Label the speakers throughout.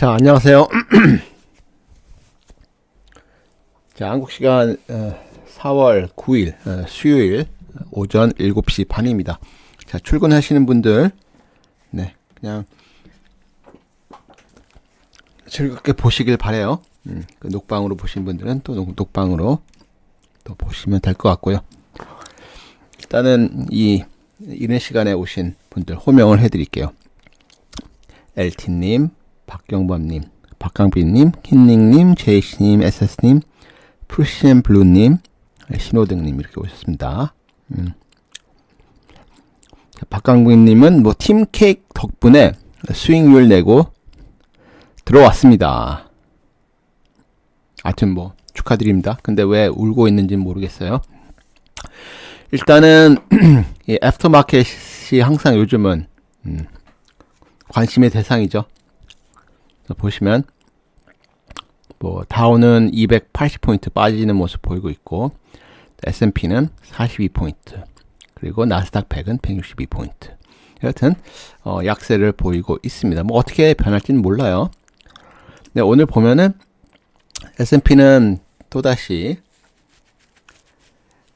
Speaker 1: 자, 안녕하세요. 자, 한국 시간 어, 4월 9일 어, 수요일 오전 7시 반입니다. 자, 출근하시는 분들 네, 그냥 즐겁게 보시길 바래요. 음, 그 녹방으로 보신 분들은 또 녹, 녹방으로 또 보시면 될 것 같고요. 일단은 이 이른 시간에 오신 분들 호명을 해드릴게요. LT님, 박경범님, 박강빈님, 킨닝님, 제이씨님, SS님, 프루시엠 블루님, 신호등님 이렇게 오셨습니다. 음. 자, 박강빈님은 뭐 팀 케이크 덕분에 수익률 내고 들어왔습니다. 하여튼 뭐 축하드립니다. 근데 왜 울고 있는지 모르겠어요. 일단은 이 애프터마켓이 항상 요즘은 음, 관심의 대상이죠. 보시면 뭐 다우는 280포인트 빠지는 모습 보이고 있고 S&P는 42포인트 그리고 나스닥 100은 162포인트 여하튼 어, 약세를 보이고 있습니다. 뭐 어떻게 변할지는 몰라요. 네, 오늘 보면은 S&P는 또다시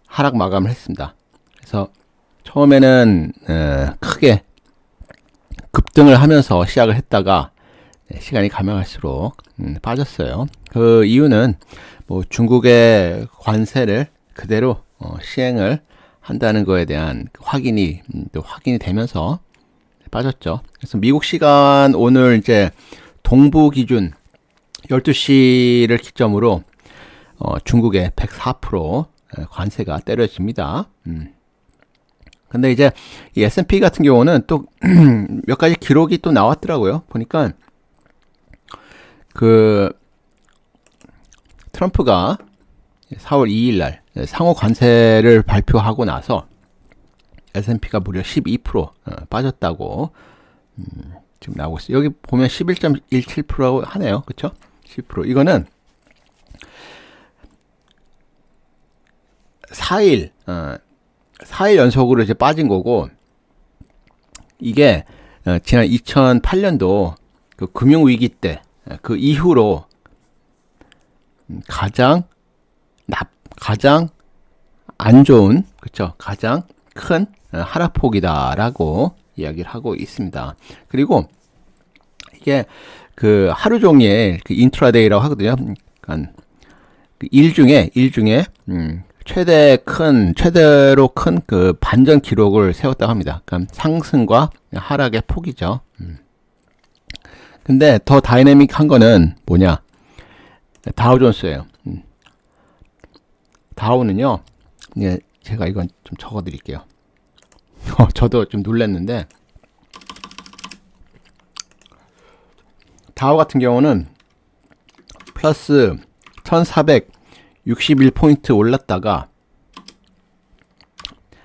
Speaker 1: 하락 마감을 했습니다. 그래서 처음에는 어, 크게 급등을 하면서 시작을 했다가 네, 시간이 가면 갈수록 음, 빠졌어요. 그 이유는 뭐 중국의 관세를 그대로 어, 시행을 한다는 거에 대한 확인이 음, 또 확인이 되면서 빠졌죠. 그래서 미국 시간 오늘 이제 동부 기준 12시를 기점으로 어, 중국의 104% 관세가 때려집니다. 음. 근데 이제 이 S&P 같은 경우는 또 몇 가지 기록이 또 나왔더라고요. 보니까 그 트럼프가 4월 2일 날 상호 관세를 발표하고 나서 S&P가 무려 12% 어, 빠졌다고 음, 지금 나오고 있어요. 여기 보면 11.17% 하네요. 그쵸? 10% 이거는 4일 어, 4일 연속으로 이제 빠진 거고 이게 어, 지난 2008년도 그 금융 위기 때 그 이후로 가장 납 가장 안 좋은 그쵸 가장 큰 어, 하락폭이다라고 이야기를 하고 있습니다. 그리고 이게 그 하루 종일 그 인트라데이라고 하거든요. 그러니까 그일 중에 일 중에 음, 최대 큰 최대로 큰 그 반전 기록을 세웠다고 합니다. 그러니까 상승과 하락의 폭이죠. 음. 근데 더 다이내믹한 거는 뭐냐? 다우존스예요. 음. 다우는요. 예, 제가 이건 좀 적어 드릴게요. 어, 저도 좀 놀랐는데 다우 같은 경우는 플러스 1461포인트 올랐다가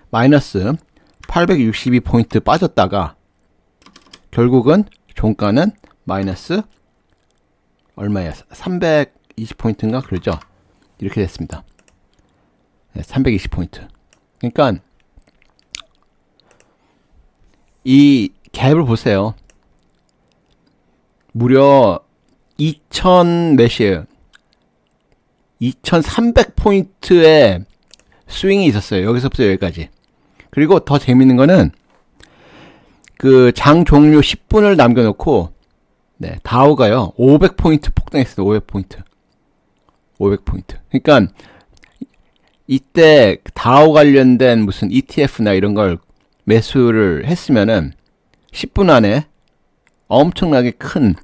Speaker 1: 마이너스 862포인트 빠졌다가 결국은 종가는 마이너스 얼마야? 320포인트인가 그러죠? 이렇게 됐습니다. 네, 320포인트. 그러니까 이 갭을 보세요. 무려 2000 몇이에요? 2300포인트의 스윙이 있었어요. 여기서부터 여기까지. 그리고 더 재밌는 거는 그 장 종료 10분을 남겨놓고 네, 다우가요. 500포인트 폭등했어요. 500포인트. 500포인트. 그러니까 이때 다우 관련된 무슨 ETF나 이런 걸 매수를 했으면은 10분 안에 엄청나게 큰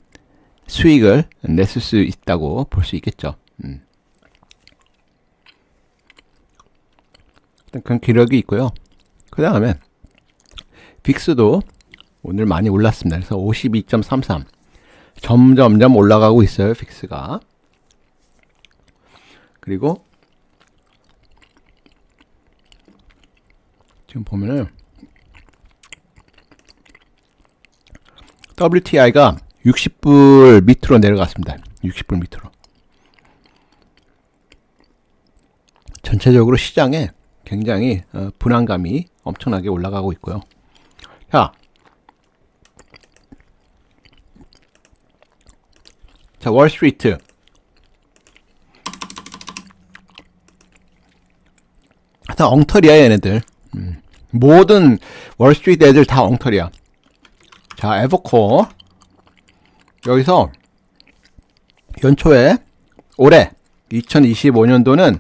Speaker 1: 수익을 냈을 수 있다고 볼 수 있겠죠. 음. 그런 기록이 있고요. 그 다음에 빅스도 오늘 많이 올랐습니다. 그래서 52.33 점점점 올라가고 있어요. 픽스가 그리고 지금 보면은 WTI가 60불 밑으로 내려갔습니다. 60불 밑으로. 전체적으로 시장에 굉장히 어, 불안감이 엄청나게 올라가고 있고요. 자, 자, 월스트리트. 다 엉터리야, 얘네들. 음. 모든 월스트리트 애들 다 엉터리야. 자, 에버코. 여기서 연초에 올해 2025년도는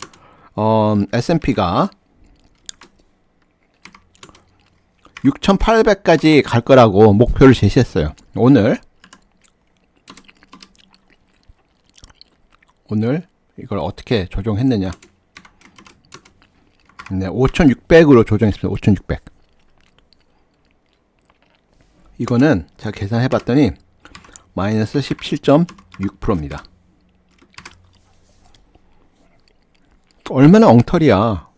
Speaker 1: 어, S&P가 6,800까지 갈 거라고 목표를 제시했어요. 오늘 오늘 이걸 어떻게 조정했느냐? 네, 5,600으로 조정했습니다. 5,600. 이거는 제가 계산해 봤더니 마이너스 17.6%입니다. 얼마나 엉터리야.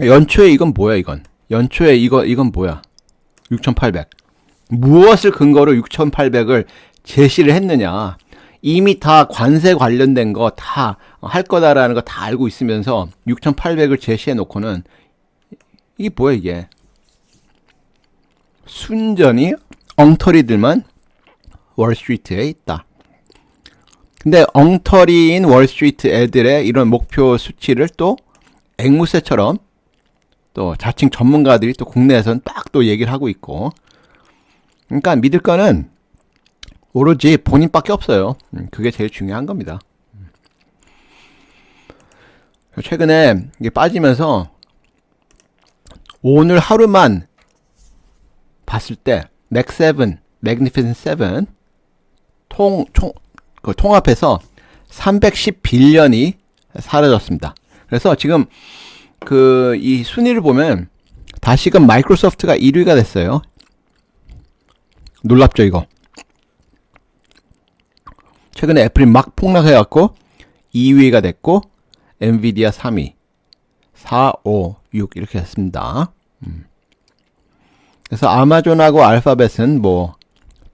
Speaker 1: 연초에 이건 뭐야 이건? 연초에 이거 이건 뭐야? 6,800. 무엇을 근거로 6,800을 제시를 했느냐? 이미 다 관세 관련된 거 다 할 거다라는 거 다 알고 있으면서 6,800을 제시해 놓고는 이게 뭐야 이게? 순전히 엉터리들만 월스트리트에 있다. 근데 엉터리인 월스트리트 애들의 이런 목표 수치를 또 앵무새처럼 또 자칭 전문가들이 또 국내에서는 딱또 얘기를 하고 있고 그러니까 믿을 거는 오로지 본인밖에 없어요. 음, 그게 제일 중요한 겁니다. 음. 최근에 이게 빠지면서 오늘 하루만 봤을 때 맥7, 맥니피센트 7 통, 총, 그 통합해서 310빌리언이 사라졌습니다. 그래서 지금 그 이 순위를 보면 다시금 마이크로소프트가 1위가 됐어요. 놀랍죠 이거. 최근에 애플이 막 폭락해갖고 2위가 됐고 엔비디아 3위, 4, 5, 6 이렇게 됐습니다. 음. 그래서 아마존하고 알파벳은 뭐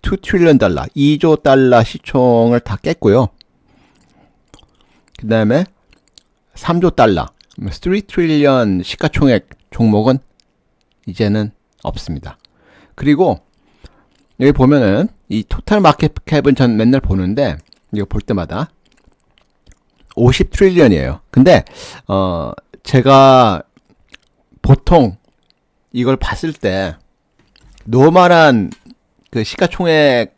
Speaker 1: 2 트릴리언 달러, 2조 달러 시총을 다 깼고요. 그 다음에 3조 달러, 3 트릴리언 시가총액 종목은 이제는 없습니다. 그리고 여기 보면은 이 토탈 마켓 캡은 전 맨날 보는데 이거 볼 때마다 50 트릴리언이에요. 근데 어 제가 보통 이걸 봤을 때 노멀한 그 시가총액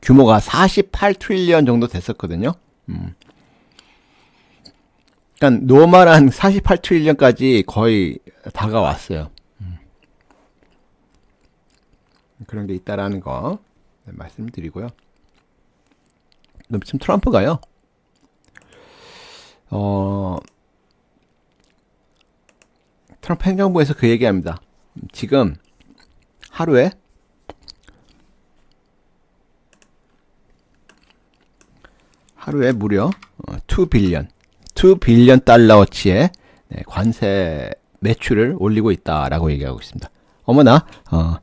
Speaker 1: 규모가 48 트릴리언 정도 됐었거든요. 음. 그러니까 노멀한 48 트릴리언까지 거의 다가왔어요. 음. 그런 게 있다라는 거 네, 말씀드리고요. 지금 트럼프가요. 어, 트럼프 행정부에서 그 얘기합니다. 지금 하루에 하루에 무려 2 빌리언, 2 빌리언 달러어치의 네, 관세 매출을 올리고 있다라고 얘기하고 있습니다. 어머나, 어,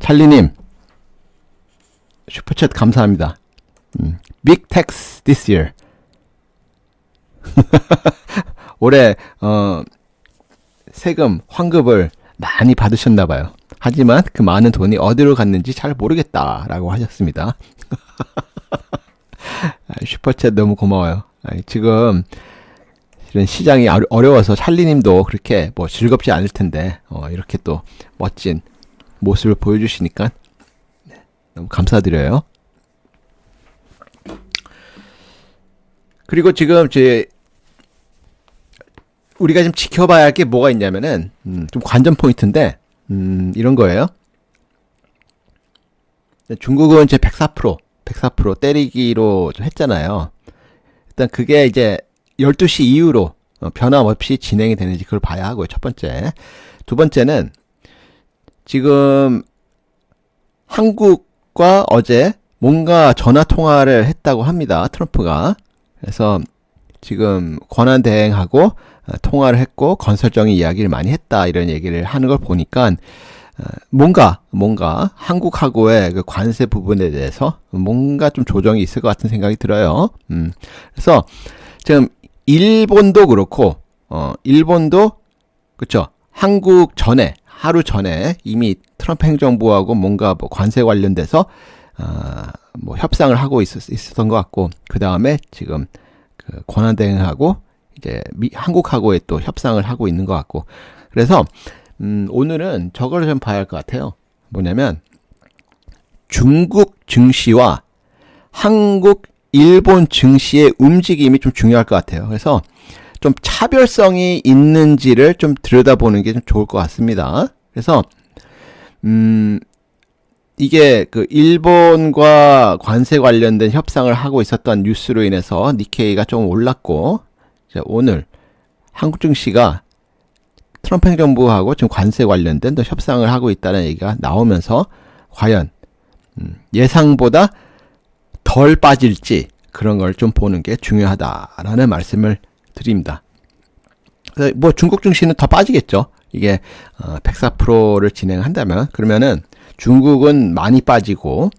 Speaker 1: 찰리님, 슈퍼챗 감사합니다. 음, big tax this year. 올해, 어, 세금, 환급을 많이 받으셨나 봐요. 하지만 그 많은 돈이 어디로 갔는지 잘 모르겠다라고 하셨습니다. 아, 슈퍼챗 너무 고마워요. 지금 이런 시장이 어려워서 찰리님도 그렇게 뭐 즐겁지 않을 텐데 어, 이렇게 또 멋진 모습을 보여주시니까 네, 너무 감사드려요. 그리고 지금 제 우리가 지금 지켜봐야 할 게 뭐가 있냐면은 음, 좀 관전 포인트인데 음, 이런 거예요. 중국은 이제 104% 104% 때리기로 했잖아요. 일단 그게 이제 12시 이후로 어, 변함없이 진행이 되는지 그걸 봐야 하고요. 첫 번째. 두 번째는 지금 한국과 어제 뭔가 전화 통화를 했다고 합니다. 트럼프가. 그래서 지금 권한 대행하고 어, 통화를 했고 건설적인 이야기를 많이 했다 이런 얘기를 하는 걸 보니까 어, 뭔가 뭔가 한국하고의 그 관세 부분에 대해서 뭔가 좀 조정이 있을 것 같은 생각이 들어요. 음. 그래서 지금 일본도 그렇고 어 일본도 그렇죠. 한국 전에 하루 전에 이미 트럼프 행정부하고 뭔가 뭐 관세 관련돼서 아, 뭐 협상을 하고 있었, 있었던 것 같고 그 다음에 지금 그 권한대행하고 이제 미, 한국하고의 또 협상을 하고 있는 것 같고 그래서 음, 오늘은 저걸 좀 봐야 할 것 같아요. 뭐냐면 중국 증시와 한국, 일본 증시의 움직임이 좀 중요할 것 같아요. 그래서 좀 차별성이 있는지를 좀 들여다보는 게 좀 좋을 것 같습니다. 그래서 음 이게 그 일본과 관세 관련된 협상을 하고 있었던 뉴스로 인해서 니케이가 좀 올랐고 자, 오늘 한국 증시가 트럼프 행정부하고 지금 관세 관련된 또 협상을 하고 있다는 얘기가 나오면서 과연 음, 예상보다 덜 빠질지 그런 걸 좀 보는 게 중요하다라는 말씀을 드립니다. 뭐 중국 증시는 더 빠지겠죠. 이게 어, 104%를 진행한다면 그러면은 중국은 많이 빠지고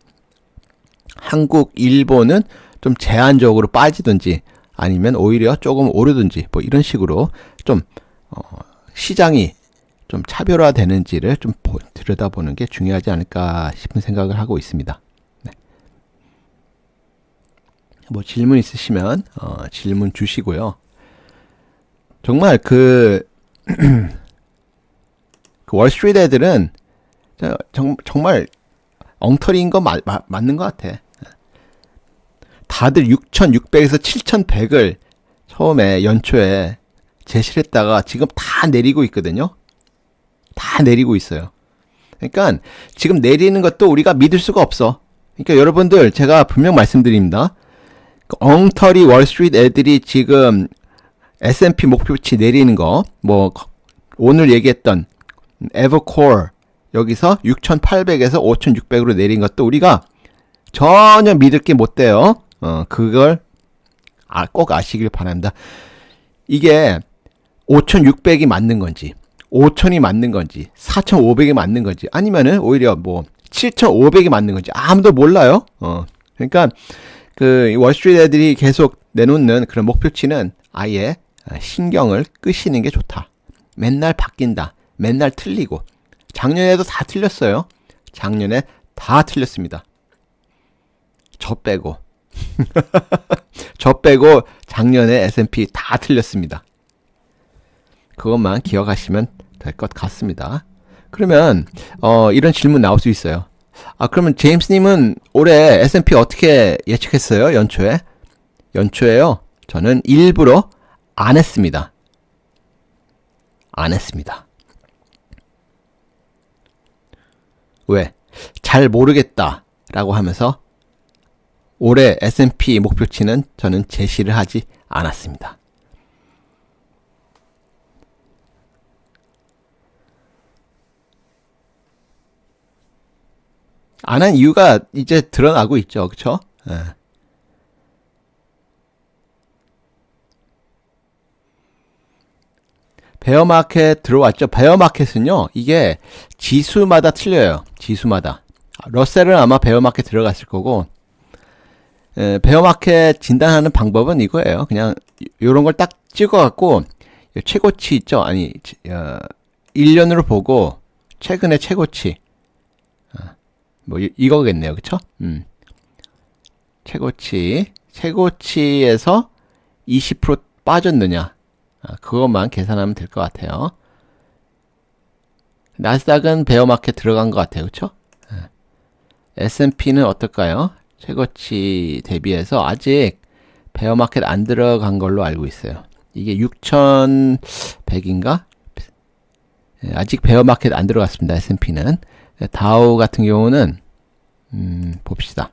Speaker 1: 한국, 일본은 좀 제한적으로 빠지든지 아니면 오히려 조금 오르든지 뭐 이런 식으로 좀 어, 시장이 좀 차별화되는지를 좀 보, 들여다보는 게 중요하지 않을까 싶은 생각을 하고 있습니다. 네. 뭐 질문 있으시면 어, 질문 주시고요. 정말 그, 그 월스트리트 애들은 정, 정말 엉터리인 거 마, 마, 맞는 것 같아. 다들 6,600에서 7,100을 처음에 연초에 제시를 했다가 지금 다 내리고 있거든요. 다 내리고 있어요. 그러니까 지금 내리는 것도 우리가 믿을 수가 없어. 그러니까 여러분들 제가 분명 말씀드립니다. 그 엉터리 월스트리트 애들이 지금 S&P 목표치 내리는 거, 뭐 오늘 얘기했던 에버코어 여기서 6,800에서 5,600으로 내린 것도 우리가 전혀 믿을 게 못 돼요. 어, 그걸 아, 꼭 아시길 바랍니다. 이게 5,600이 맞는 건지, 5,000이 맞는 건지, 4,500이 맞는 건지, 아니면은 오히려 뭐 7,500이 맞는 건지 아무도 몰라요. 어, 그러니까 그 월스트리트 애들이 계속 내놓는 그런 목표치는 아예 신경을 끄시는 게 좋다. 맨날 바뀐다. 맨날 틀리고. 작년에도 다 틀렸어요. 작년에 다 틀렸습니다. 저 빼고. 저 빼고 작년에 S&P 다 틀렸습니다. 그것만 기억하시면 될 것 같습니다. 그러면 어, 이런 질문 나올 수 있어요. 아 그러면 제임스님은 올해 S&P 어떻게 예측했어요? 연초에? 연초에요. 저는 일부러 안 했습니다. 안 했습니다. 왜? 잘 모르겠다. 라고 하면서 올해 S&P 목표치는 저는 제시를 하지 않았습니다. 안 한 이유가 이제 드러나고 있죠. 그쵸? 예. 베어마켓 들어왔죠. 베어마켓은요, 이게 지수마다 틀려요. 지수마다. 러셀은 아마 베어마켓 들어갔을 거고, 에, 베어마켓 진단하는 방법은 이거예요. 그냥 요런 걸 딱 찍어갖고, 최고치 있죠? 아니, 어, 1년으로 보고, 최근의 최고치. 어, 뭐, 이, 이거겠네요. 그쵸? 음. 최고치. 최고치에서 20% 빠졌느냐. 아, 그것만 계산하면 될 것 같아요. 나스닥은 베어마켓 들어간 것 같아요. 그쵸? S&P는 어떨까요? 최고치 대비해서 아직 베어마켓 안 들어간 걸로 알고 있어요. 이게 6,100인가? 아직 베어마켓 안 들어갔습니다. S&P는. 다우 같은 경우는 음, 봅시다.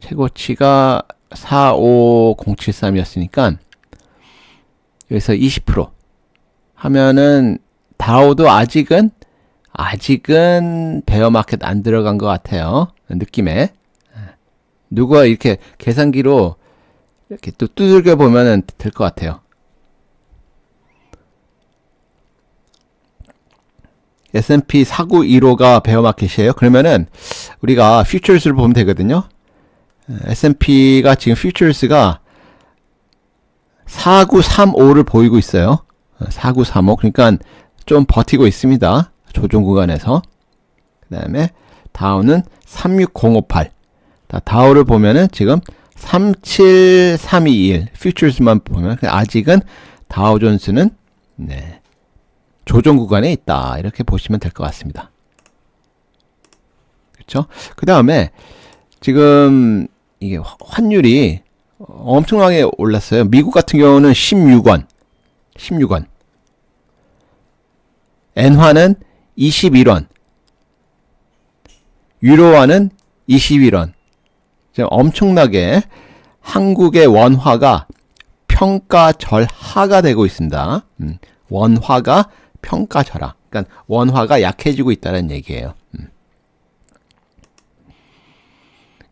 Speaker 1: 최고치가 45073이었으니까 여기서 20% 하면은 다우도 아직은 아직은 베어마켓 안 들어간 것 같아요. 느낌에 누가 이렇게 계산기로 이렇게 또 두들겨 보면은 될 것 같아요. S&P 4915가 베어마켓이에요. 그러면은 우리가 퓨처스를 보면 되거든요. S&P가 지금 퓨처스가 4935를 보이고 있어요. 4935. 그러니까 좀 버티고 있습니다. 조정 구간에서. 그 다음에 다우는 36058. 자, 다우를 보면은 지금 37321 퓨처스만 보면 아직은 다우존스는 네, 조정 구간에 있다. 이렇게 보시면 될 것 같습니다. 그렇죠? 그 다음에 지금 이게 화- 환율이 엄청나게 올랐어요. 미국 같은 경우는 16원, 16원. 엔화는 21원. 유로화는 21원. 지금 엄청나게 한국의 원화가 평가절하가 되고 있습니다. 음, 원화가 평가절하. 그러니까 원화가 약해지고 있다는 얘기예요. 음.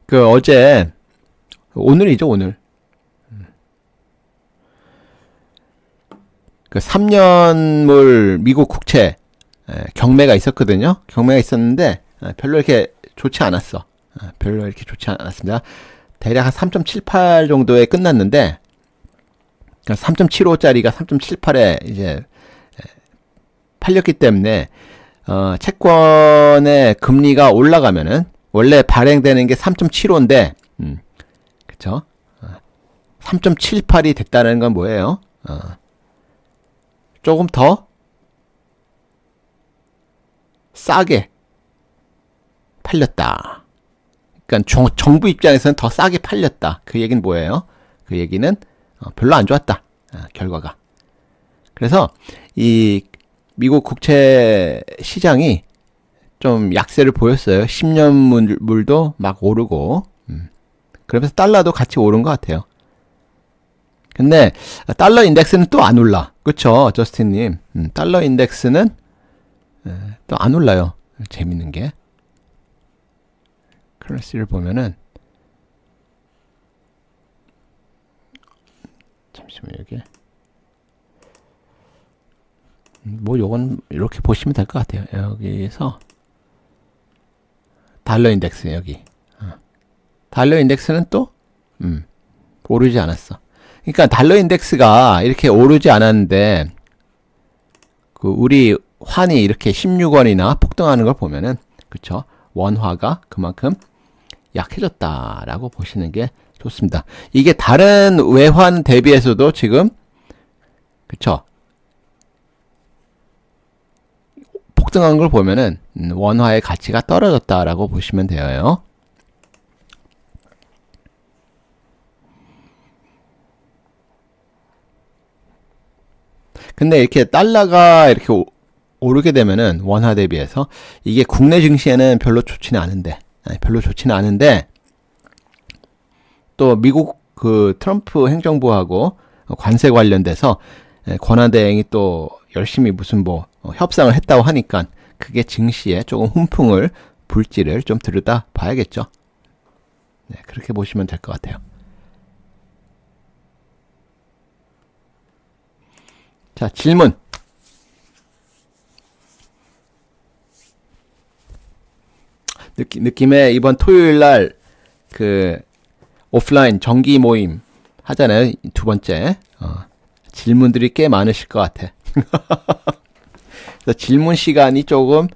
Speaker 1: 그 어제 오늘이죠 오늘. 그 3년물 미국 국채 에, 경매가 있었거든요. 경매가 있었는데 에, 별로 이렇게 좋지 않았어. 에, 별로 이렇게 좋지 않았습니다. 대략 한 3.78 정도에 끝났는데 3.75짜리가 3.78에 이제 에, 팔렸기 때문에 어, 채권의 금리가 올라가면은 원래 발행되는 게 3.75인데 음, 그쵸? 어, 3.78이 됐다는 건 뭐예요? 어, 조금 더 싸게 팔렸다. 그러니까 정, 정부 입장에서는 더 싸게 팔렸다. 그 얘기는 뭐예요? 그 얘기는 어, 별로 안 좋았다. 어, 결과가. 그래서 이 미국 국채 시장이 좀 약세를 보였어요. 10년 물, 물도 막 오르고. 음. 그러면서 달러도 같이 오른 것 같아요. 근데 달러 인덱스는 또 안 올라. 그쵸, 저스틴님. 음, 달러 인덱스는 또 안 올라요. 재밌는 게. 크러시를 보면은 잠시만요, 여기. 음, 뭐 요건 이렇게 보시면 될 것 같아요. 여기에서 달러 인덱스 여기. 어. 달러 인덱스는 또 음, 오르지 않았어. 그러니까 달러 인덱스가 이렇게 오르지 않았는데 그 우리 환이 이렇게 16원이나 폭등하는 걸 보면은 그쵸 원화가 그만큼 약해졌다라고 보시는 게 좋습니다. 이게 다른 외환 대비해서도 지금 그쵸 폭등한 걸 보면은 음, 원화의 가치가 떨어졌다라고 보시면 돼요. 근데 이렇게 달러가 이렇게 오- 오르게 되면은 원화 대비해서 이게 국내 증시에는 별로 좋지는 않은데 별로 좋지는 않은데 또 미국 그 트럼프 행정부하고 관세 관련돼서 예, 권한 대행이 또 열심히 무슨 뭐 어, 협상을 했다고 하니까 그게 증시에 조금 훈풍을 불지를 좀 들여다 봐야겠죠. 네, 그렇게 보시면 될 것 같아요. 자, 질문. 느끼, 느낌에 이번 토요일 날 그 오프라인 정기 모임 하잖아요. 두 번째. 어, 질문들이 꽤 많으실 것 같아. 질문 시간이 조금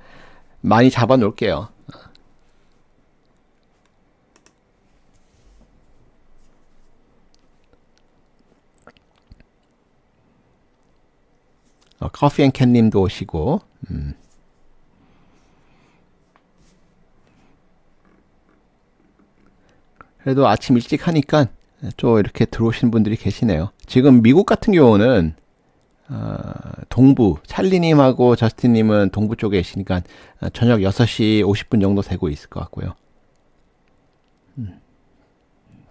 Speaker 1: 많이 잡아 놓을게요. 어, 커피 앤 캔님도 오시고, 음. 그래도 아침 일찍 하니까 좀 이렇게 들어오신 분들이 계시네요. 지금 미국 같은 경우는 어, 동부 찰리님하고 저스틴님은 동부 쪽에 계시니까 어, 저녁 6시 50분 정도 되고 있을 것 같고요. 음.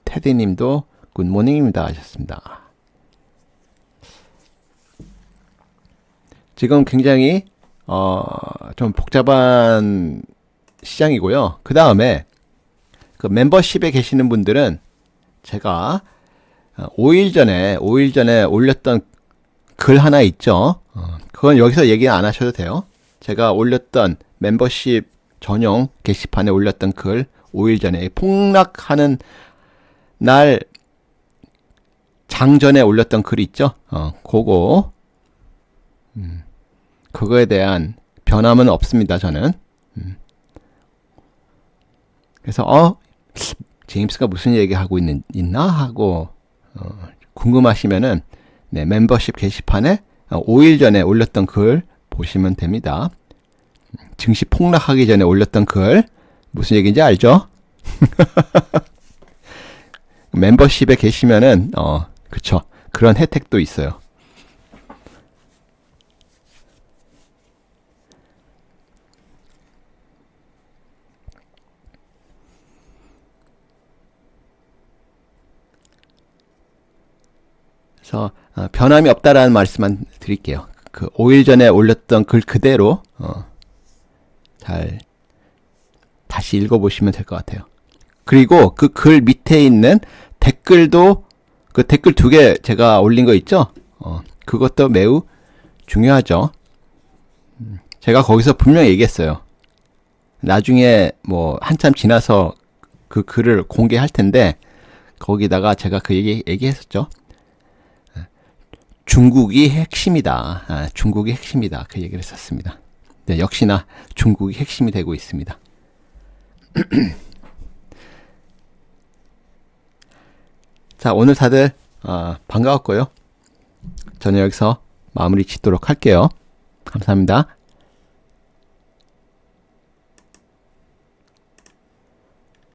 Speaker 1: 테디님도 굿모닝입니다 하셨습니다. 지금 굉장히 어, 좀 복잡한 시장이고요. 그 다음에 그 멤버십에 계시는 분들은 제가 5일 전에 5일 전에 올렸던 글 하나 있죠. 어, 그건 여기서 얘기 안 하셔도 돼요. 제가 올렸던 멤버십 전용 게시판에 올렸던 글 5일 전에 폭락하는 날 장전에 올렸던 글 있죠. 어, 그거 음, 그거에 대한 변함은 없습니다. 저는 음. 그래서 어 제임스가 무슨 얘기하고 있는 있나 하고 어, 궁금하시면은 네, 멤버십 게시판에 어, 5일 전에 올렸던 글 보시면 됩니다. 증시 폭락하기 전에 올렸던 글 무슨 얘기인지 알죠? 멤버십에 계시면은 어 그쵸 그런 혜택도 있어요. 그래서 어, 변함이 없다라는 말씀만 드릴게요. 그 5일 전에 올렸던 글 그대로 어, 잘 다시 읽어보시면 될 것 같아요. 그리고 그 글 밑에 있는 댓글도 그 댓글 두 개 제가 올린 거 있죠? 어, 그것도 매우 중요하죠. 음, 제가 거기서 분명히 얘기했어요. 나중에 뭐 한참 지나서 그 글을 공개할 텐데 거기다가 제가 그 얘기 얘기했었죠. 중국이 핵심이다. 아, 중국이 핵심이다. 그 얘기를 했었습니다. 네, 역시나 중국이 핵심이 되고 있습니다. 자, 오늘 다들 어, 반가웠고요. 저는 여기서 마무리 짓도록 할게요. 감사합니다.